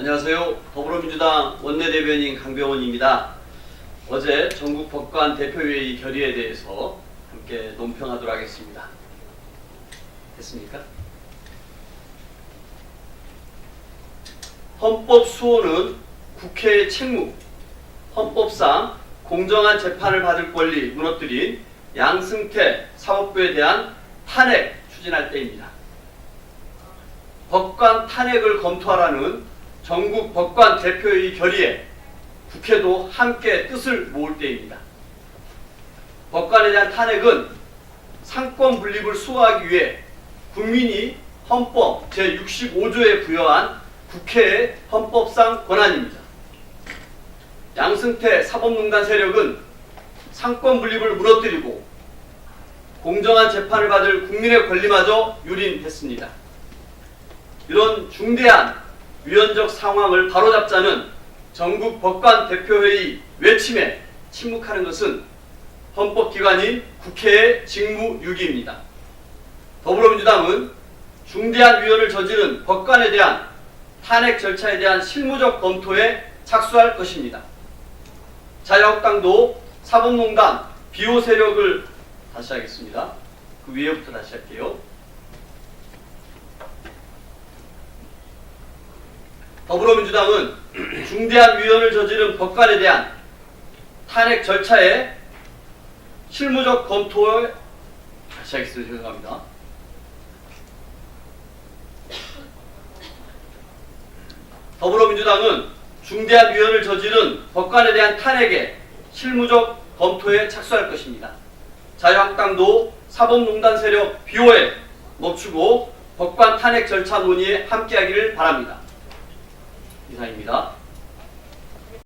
안녕하세요. 더불어민주당 원내대변인 강병원입니다. 어제 전국 법관 대표회의 결의에 대해서 함께 논평하도록 하겠습니다. 됐습니까? 헌법 수호는 국회의 책무, 헌법상 공정한 재판을 받을 권리 무너뜨린 양승태 사법부에 대한 탄핵 추진할 때입니다. 법관 탄핵을 검토하라는 전국 법관 대표회의 결의에 국회도 함께 뜻을 모을 때입니다. 법관에 대한 탄핵은 상권 분립을 수호하기 위해 국민이 헌법 제65조에 부여한 국회의 헌법상 권한입니다. 양승태 사법농단 세력은 상권 분립을 무너뜨리고 공정한 재판을 받을 국민의 권리마저 유린했습니다. 이런 중대한 위헌적 상황을 바로잡자는 전국 법관 대표회의 외침에 침묵하는 것은 헌법기관인 국회의 직무유기입니다. 더불어민주당은 중대한 위헌을 저지른 법관에 대한 탄핵 절차에 대한 실무적 검토에 착수할 것입니다. 자유한국당도 사법농단 비호 세력을 다시 하겠습니다. 그 위에부터 다시 할게요. 더불어민주당은 중대한 위헌을 저지른 법관에 대한 탄핵 절차에 실무적 검토에 다시 하겠습니다. 죄송합니다. 더불어민주당은 중대한 위헌을 저지른 법관에 대한 탄핵에 실무적 검토에 착수할 것입니다. 자유한국당도 사법농단 세력 비호에 멈추고 법관 탄핵 절차 논의에 함께하기를 바랍니다. 이상입니다.